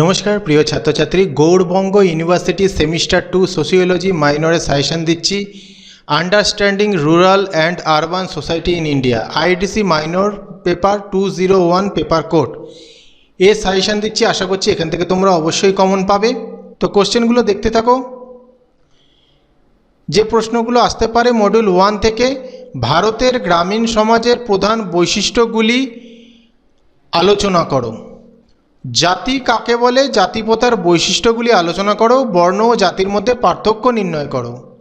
নমস্কার, প্রিয় ছাত্রছাত্রী, Gourbanga university semester two sociology মাইনরে suggestion দিচ্ছি। Understanding rural and urban society in India IDC minor paper two zero one paper code. A suggestion দিচ্ছি, আশা করছি এখান থেকে তোমরা অবশ্যই কমন পাবে। তো কোশ্চেনগুলো দেখতে থাকো। যে প্রশ্নগুলো আসতে পারে মডিউল ওয়ান থেকে, ভারতের গ্রামীণ সমাজের প্রধান বৈশিষ্ট্যগুলি আলোচনা করো। জাতি কাকে বলে? জাতিপ্রথার বৈশিষ্ট্যগুলি আলোচনা করো, বর্ণ ও জাতির মধ্যে পার্থক্য নির্ণয় করো।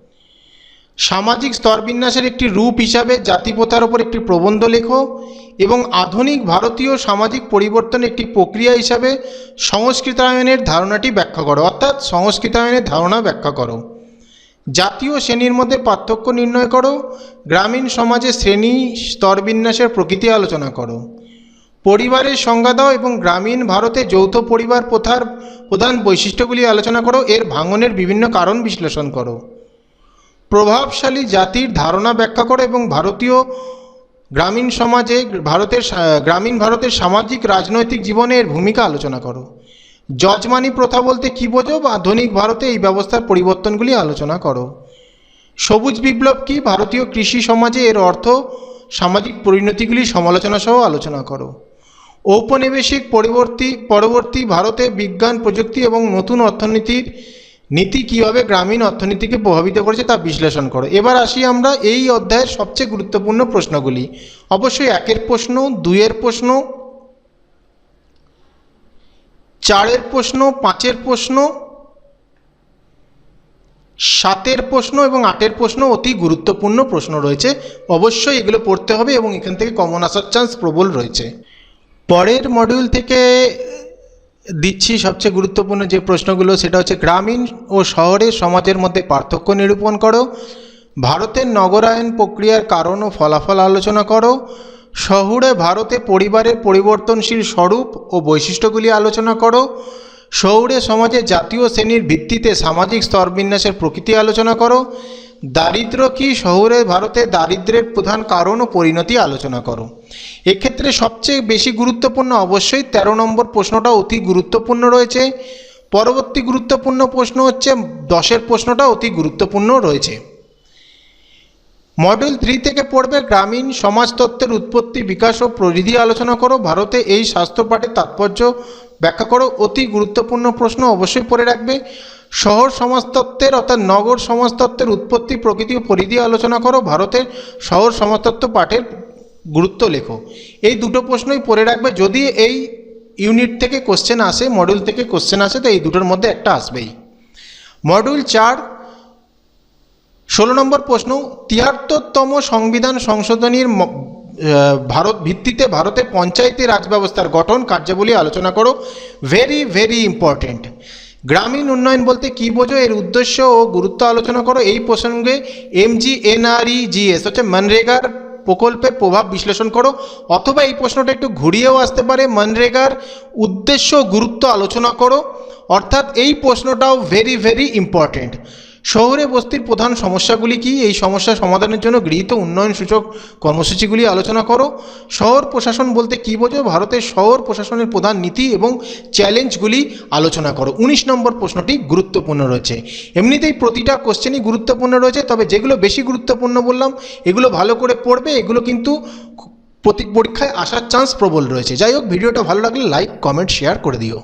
সামাজিক স্তরবিন্যাসের একটি রূপ হিসাবে জাতিপ্রথার ওপর একটি প্রবন্ধ লেখো এবং আধুনিক ভারতীয় সামাজিক পরিবর্তনের একটি প্রক্রিয়া হিসাবে সংস্কৃতায়নের ধারণাটি ব্যাখ্যা করো, অর্থাৎ সংস্কৃতায়নের ধারণা ব্যাখ্যা করো। জাতীয় শ্রেণির মধ্যে পার্থক্য নির্ণয় করো, গ্রামীণ সমাজে শ্রেণি স্তরবিন্যাসের প্রকৃতি আলোচনা করো। পরিবারের সংজ্ঞা দাও এবং গ্রামীণ ভারতে যৌথ পরিবার প্রথার প্রধান বৈশিষ্ট্যগুলি আলোচনা করো। এর ভাঙনের বিভিন্ন কারণ বিশ্লেষণ করো। প্রভাবশালী জাতির ধারণা ব্যাখ্যা করো এবং ভারতীয় গ্রামীণ সমাজে ভারতের গ্রামীণ ভারতের সামাজিক রাজনৈতিক জীবনে এর ভূমিকা আলোচনা করো। যজমানি প্রথা বলতে কী বোঝো বা আধুনিক ভারতে এই ব্যবস্থার পরিবর্তনগুলি আলোচনা করো। সবুজ বিপ্লব কি? ভারতীয় কৃষি সমাজে এর অর্থ সামাজিক পরিণতিগুলি সমালোচনা সহ আলোচনা করো। ঔপনিবেশিক পরিবর্তী, পরবর্তী ভারতে বিজ্ঞান, প্রযুক্তি এবং নতুন অর্থনীতির নীতি কীভাবে গ্রামীণ অর্থনীতিকে প্রভাবিত করেছে তা বিশ্লেষণ করো। এবার আসি আমরা এই অধ্যায়ের সবচেয়ে গুরুত্বপূর্ণ প্রশ্নগুলি। অবশ্যই একের প্রশ্ন, দুইয়ের প্রশ্ন, চারের প্রশ্ন, পাঁচের প্রশ্ন, সাতের প্রশ্ন এবং আটের প্রশ্ন অতি গুরুত্বপূর্ণ প্রশ্ন রয়েছে। অবশ্যই এগুলো পড়তে হবে এবং এখান থেকে কমন আসার চান্স প্রবল রয়েছে। পরের মডিউল থেকে দিচ্ছি সবচেয়ে গুরুত্বপূর্ণ যে প্রশ্নগুলো, সেটা হচ্ছে গ্রামীণ ও শহরের সমাজের মধ্যে পার্থক্য নিরূপণ করো, ভারতের নগরায়ন প্রক্রিয়ার কারণ ও ফলাফল আলোচনা করো, শহুরে ভারতে পরিবারের পরিবর্তনশীল স্বরূপ ও বৈশিষ্ট্যগুলি আলোচনা করো, শহুরে সমাজে জাতীয় শ্রেণির ভিত্তিতে সামাজিক স্তরবিন্যাসের প্রকৃতি আলোচনা করো দারিদ্র কি শহরে ভারতে দারিদ্র্যের প্রধান কারণ ও পরিণতি আলোচনা করো। এক্ষেত্রে সবচেয়ে বেশি গুরুত্বপূর্ণ অবশ্যই ১৩ নম্বর প্রশ্নটা অতি গুরুত্বপূর্ণ রয়েছে। পরবর্তী গুরুত্বপূর্ণ প্রশ্ন হচ্ছে, দশের প্রশ্নটা অতি গুরুত্বপূর্ণ রয়েছে। মডিউল থ্রি থেকে পড়বে গ্রামীণ সমাজতত্ত্বের উৎপত্তি, বিকাশ ও পরিধি আলোচনা করো। ভারতে এই স্বাস্থ্য পাঠের তাৎপর্য ব্যাখ্যা করো। অতি গুরুত্বপূর্ণ প্রশ্ন অবশ্যই পড়ে রাখবে। শহর সমাজতত্ত্বের অর্থাৎ নগর সমাজতত্ত্বের উৎপত্তি, প্রকৃতি ও পরিধি আলোচনা করো, ভারতের শহর সমাজতত্ত্ব পাঠের গুরুত্ব লেখো। এই দুটো প্রশ্নই পড়ে রাখবে। যদি এই ইউনিট থেকে কোশ্চেন আসে মডিউল থেকে কোশ্চেন আসে, তো এই দুটোর মধ্যে একটা আসবেই। মডিউল চার, ষোলো নম্বর প্রশ্ন, তিয়াত্তরতম সংবিধান সংশোধনীর ভারত ভিত্তিতে ভারতে পঞ্চায়েতি রাজ ব্যবস্থার গঠন, কার্যাবলী আলোচনা করো। ভেরি ভেরি ইম্পর্টেন্ট গ্রামীণ উন্নয়ন বলতে কি বোঝো? এর উদ্দেশ্য ও গুরুত্ব আলোচনা করো এই প্রসঙ্গে এমজি এনআরই জিএস হচ্ছে মনরেগার প্রকল্পের প্রভাব বিশ্লেষণ করো। অথবা এই প্রশ্নটা একটু ঘুরিয়েও আসতে পারে। মনরেগার উদ্দেশ্য গুরুত্ব আলোচনা করো। অর্থাৎ এই প্রশ্নটাও ভেরি ভেরি ইম্পর্টেন্ট শহরে বস্তির প্রধান সমস্যাগুলি কি? এই সমস্যা সমাধানের জন্য গৃহীত উন্নয়ন সূচক কর্মসূচিগুলি আলোচনা করো। শহর প্রশাসন বলতে কী বোঝো? ভারতের শহর প্রশাসনের প্রধান নীতি এবং চ্যালেঞ্জগুলি আলোচনা করো। উনিশ নম্বর প্রশ্নটি গুরুত্বপূর্ণ রয়েছে। এমনিতেই প্রতিটা কোশ্চেনই গুরুত্বপূর্ণ রয়েছে, তবে যেগুলো বেশি গুরুত্বপূর্ণ বললাম, এগুলো ভালো করে পড়বে, এগুলো কিন্তু প্রতি পরীক্ষায় আসার চান্স প্রবল রয়েছে। যাই হোক, ভিডিওটা ভালো লাগলে লাইক কমেন্ট শেয়ার করে দিও।